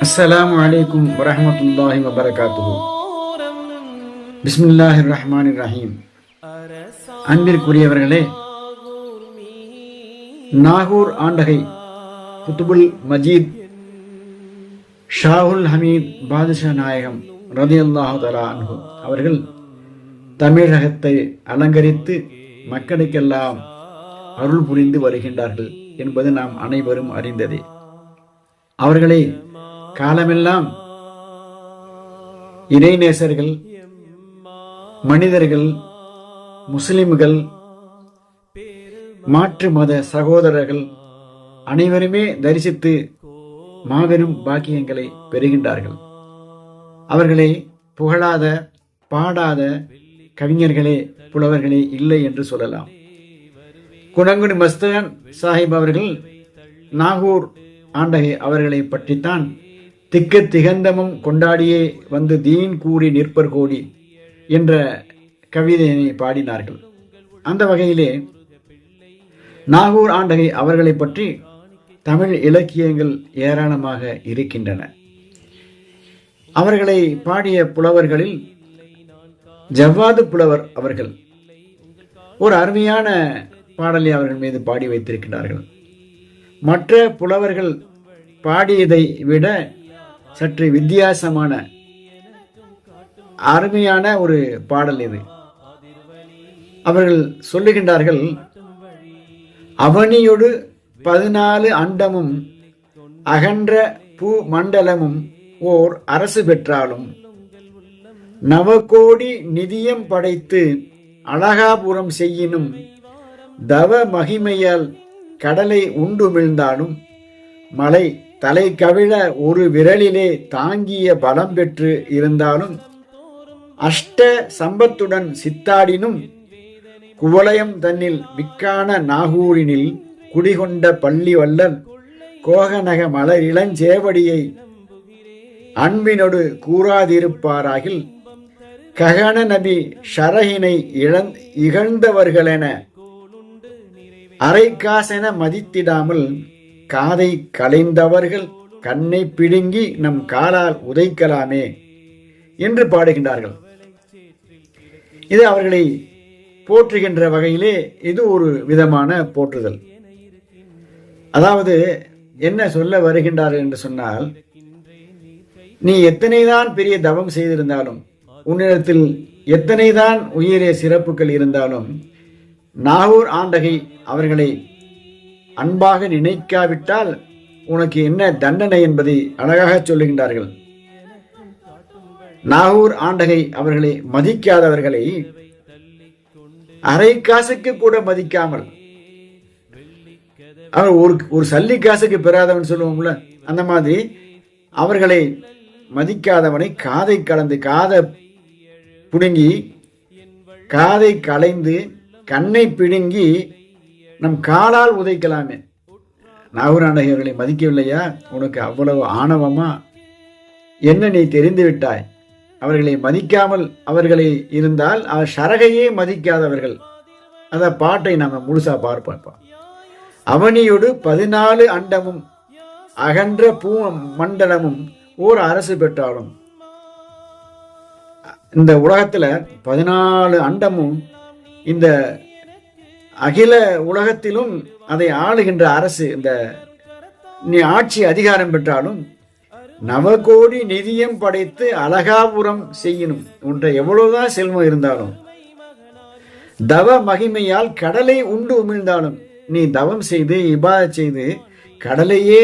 السلام عليكم ورحمة الله وبركاته بسم الله الرحمن الرحيم அன்பிற்குரியவர்களே நாகூர் ஆண்டகை குத்துபுல் மஜீத் ஷாகுல் ஹமீத் பாதுஷா நாயகம் ரதி அல்லாஹு தலா அன்ஹு அவர்கள் தமிழகத்தை அலங்கரித்து மக்களுக்கெல்லாம் அருள் புரிந்து வருகின்றார்கள் என்பது நாம் அனைவரும் அறிந்ததே அவர்களை காலமெல்லாம் இறைநேசர்கள் மனிதர்கள் முஸ்லிம்கள் மாற்று மத சகோதரர்கள் அனைவருமே தரிசித்து மாபெரும் பாக்கியங்களை பெறுகின்றார்கள். அவர்களை புகழாத பாடாத கவிஞர்களே புலவர்களே இல்லை என்று சொல்லலாம். குணங்குடி மஸ்தான் சாஹிப் அவர்கள் நாகூர் ஆண்டகை அவர்களை பற்றித்தான் திக்கு திகந்தமும் கொண்டாடியே வந்து தீன் கூறி நிற்பர் கோடி என்ற கவிதையினை பாடினார்கள். அந்த வகையிலே நாகூர் ஆண்டகை அவர்களை பற்றி தமிழ் இலக்கியங்கள் ஏராளமாக இருக்கின்றன. அவர்களை பாடிய புலவர்களில் ஜவ்வாது புலவர் அவர்கள் ஒரு அருமையான பாடலை அவர்கள் மீது பாடி வைத்திருக்கிறார்கள் மற்ற புலவர்கள் பாடியதை விட சற்று வித்தியாசமான அருமையான ஒரு பாடல் இது. அவர்கள் சொல்லுகின்றார்கள் அவனியொடு பதினாலு அண்டமும் அகன்ற பூ மண்டலமும் ஓர் அரசு பெற்றாலும் நவகோடி நிதியம் படைத்து அழகாபுரம் செய்யினும் தவ மகிமையால் கடலை உண்டுமிழ்ந்தாலும் மலை தலை கவிழ ஒரு விரலிலே தாங்கிய பலம் பெற்று இருந்தாலும் அஷ்ட சம்பத்துடன் சித்தாடினும் குவலயம் தன்னில் விக்கான நாகூரினில் குடிகொண்ட பள்ளி வல்லல் கோகநக மலர் இளஞ்சேவடியை அன்பினொடு கூறாதிருப்பாராகில் ககன நபி ஷரகினை இழந் இகழ்ந்தவர்களென அரை காசென மதித்திடாமல் காதை கலைந்தவர்கள் கண்ணை பிடுங்கி நம் காலால் உதைக்கலாமே என்று பாடுகின்றார்கள். இது அவர்களை போற்றுகின்ற வகையிலே இது ஒரு விதமான போற்றுதல். அதாவது என்ன சொல்ல வருகின்றார்கள் என்று சொன்னால் நீ எத்தனைதான் பெரிய தவம் செய்திருந்தாலும் உன்னிடத்தில் எத்தனைதான் உயரிய சிறப்புகள் இருந்தாலும் நாகூர் ஆண்டகை அவர்களை அன்பாக நினைக்காவிட்டால் உனக்கு என்ன தண்டனை என்பதை அழகாக சொல்லுகின்றார்கள். நாகூர் ஆண்டகை அவர்களை மதிக்காதவர்களை அரை காசுக்கு கூட மதிக்காமல் அவர் ஒரு ஒரு சல்லி காசுக்கு பெறாதவன் சொல்லுவோம்ல அந்த மாதிரி அவர்களை மதிக்காதவனை காதை கலந்து காதை புடுங்கி காதை கலைந்து கண்ணை பிடுங்கி நம் காலால் உதைக்கலாமே. நாகூராண்டகை மதிக்கவில்லையா? உனக்கு அவ்வளவு ஆணவமா? என்ன நீ தெரிந்து விட்டாய் அவர்களை மதிக்காமல் அவர்களை இருந்தால் அவர் சரகையே மதிக்காதவர்கள். அந்த பாட்டை நாம் முழுசாக பார்ப்போம் அவனியோடு பதினாலு அண்டமும் அகன்ற பூ மண்டலமும் ஓர் அரசு பெற்றாலும். இந்த உலகத்தில் பதினாலு அண்டமும் இந்த அகில உலகத்திலும் அதை ஆளுகின்ற அரசு இந்த நீ ஆட்சி அதிகாரம் பெற்றாலும் நவகோடி நிதியம் படைத்து அழகாபுரம் செய்யணும் உன்ற எவ்வளவுதான் செல்வம் இருந்தாலும் தவ மகிமையால் கடலை உண்டு உமிழ்ந்தாலும் நீ தவம் செய்து இபா செய்து கடலையே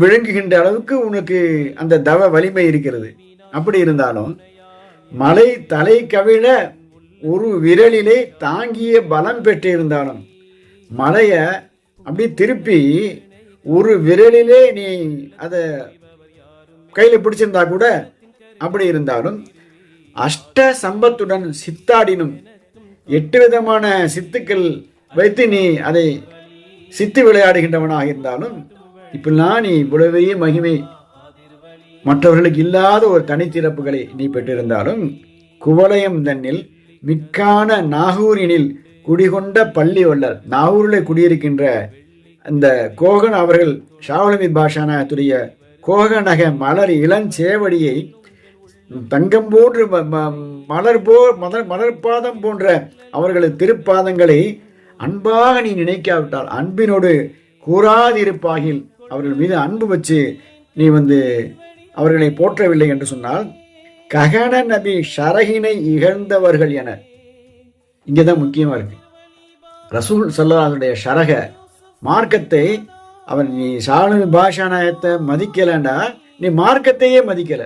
விழுங்குகின்ற அளவுக்கு உனக்கு அந்த தவ வலிமை இருக்கிறது. அப்படி இருந்தாலும் மலை தலை கவிழ ஒரு விரலிலே தாங்கிய பலம் பெற்றிருந்தாலும் மலையை அப்படி திருப்பி ஒரு விரலிலே நீ அதை கையில் பிடிச்சிருந்தா கூட அப்படி இருந்தாலும் அஷ்ட சம்பத்துடன் சித்தாடினும் எட்டு விதமான சித்துக்கள் வைத்து நீ அதை சித்து விளையாடுகின்றவனாக இருந்தாலும் இப்பெல்லாம் நீ இவ்வளவே மகிமை. மற்றவர்களுக்கு இல்லாத ஒரு தனித்திறப்புகளை நீ பெற்றிருந்தாலும் குவலயம் தன்னில் மிக்கான நாகூரினில் குடிகொண்ட பள்ளி வல்லர் நாகூரில் குடியிருக்கின்ற அந்த கோகன் அவர்கள் ஷாவலமி பாஷானத்துடைய கோகநக மலர் இளஞ்சேவடியை தங்கம் போன்று ம- மலர் போ மலர் மலர்பாதம் போன்ற அவர்களது திருப்பாதங்களை அன்பாக நீ நினைக்காவிட்டால் அன்பினோடு கூறாதிருப்பாகில் அவர்கள் மீது அன்பு வச்சு நீ வந்து அவர்களை போற்றவில்லை என்று சொன்னால் ககன நபி ஷரகினை இகழ்ந்தவர்கள் என. இங்கே தான் முக்கியமாக இருக்கு. ரசூல் சல்லாதனுடைய ஷரக மார்க்கத்தை அவன் நீ சாலு பாஷாநாயத்தை மதிக்கலண்டா நீ மார்க்கத்தையே மதிக்கல.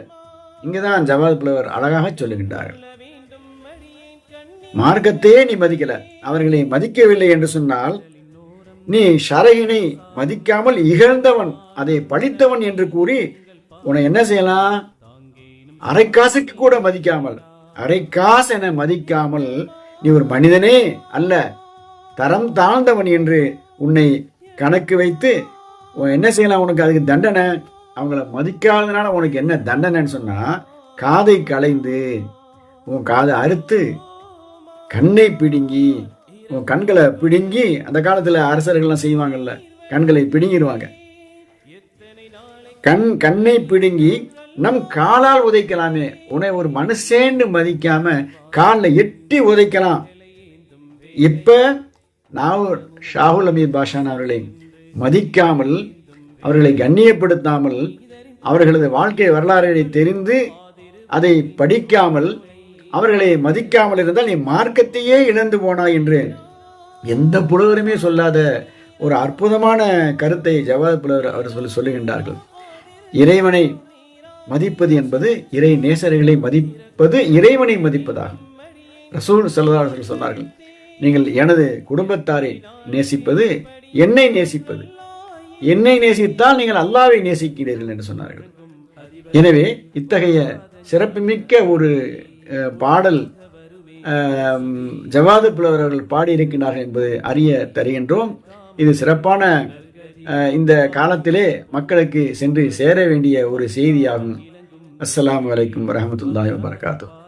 இங்கே தான் ஜவாத் புலவர் அழகாக சொல்லுகின்றார்கள். மார்க்கத்தையே நீ மதிக்கல. அவர்களை மதிக்கவில்லை என்று சொன்னால் நீ ஷரகினை மதிக்காமல் இகழ்ந்தவன் அதை படித்தவன் என்று கூறி உன்னை என்ன செய்யலாம்? அரை காசுக்கு கூட மதிக்காமல் அரை காசு என மதிக்காமல் நீ ஒரு மனிதனே அல்ல. தரம் தாழ்ந்தவன் என்று உன்னை கணக்கு வைத்து உன் என்ன செய்யலாம்? உனக்கு அதுக்கு தண்டனை. அவங்கள மதிக்காததுனால உனக்கு என்ன தண்டனைன்னு சொன்னா காதை களைந்து உன் காதை அறுத்து கண்ணை பிடுங்கி உன் கண்களை பிடுங்கி அந்த காலத்தில் அரசர்கள்லாம் செய்வாங்கல்ல கண்களை பிடுங்கிடுவாங்க கண் கண்ணை பிடுங்கி நம் காலால் உதைக்கலாமே. உன்னை ஒரு மனுஷேன்னு மதிக்காம காலில் எட்டி உதைக்கலாம். இப்ப நான் ஷாகுல் அமீர் பாஷான் அவர்களை மதிக்காமல் அவர்களை கண்ணியப்படுத்தாமல் அவர்களது வாழ்க்கை வரலாறுகளை தெரிந்து அதை படிக்காமல் அவர்களை மதிக்காமல் இருந்தால் நீ மார்க்கத்தையே இழந்து போனாய் என்று எந்த புலவருமே சொல்லாத ஒரு அற்புதமான கருத்தை ஜவாத் புலவர் அவர் சொல்லி சொல்லுகின்றார்கள். இறைவனை மதிப்பது என்பது இறை நேசர்களை மதிப்பது இறைவனை மதிப்பதாகும். ரசூல் செல்லதாரர்கள் சொன்னார்கள் நீங்கள் எனது குடும்பத்தாரை நேசிப்பது என்னை நேசிப்பது. என்னை நேசித்தால் நீங்கள் அல்லாவை நேசிக்கிறீர்கள் என்று சொன்னார்கள். எனவே இத்தகைய சிறப்புமிக்க ஒரு பாடல் ஜவாது புலவர் அவர்கள் பாடியிருக்கிறார்கள் என்பது அறிய தருகின்றோம். இது சிறப்பான இந்த காலத்திலே மக்களுக்கு சென்று சேர வேண்டிய ஒரு செய்தியாகும். அஸ்லாம் வலைக்கம் வரமத்துல்லாய் வபரகாத்துஹு.